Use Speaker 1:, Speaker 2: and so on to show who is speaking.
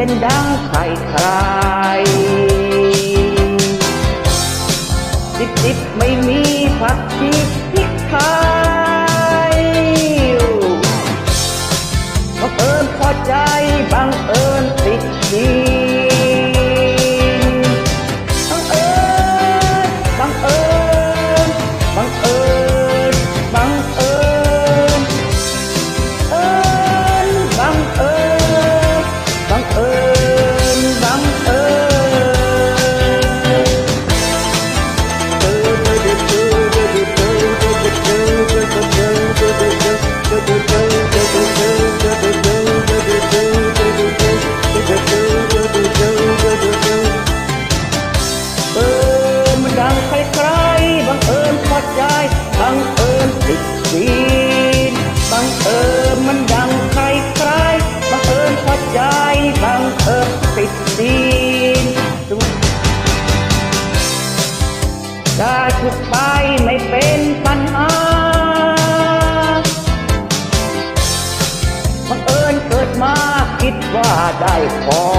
Speaker 1: เป็นดังใครใคร 不会。Oh.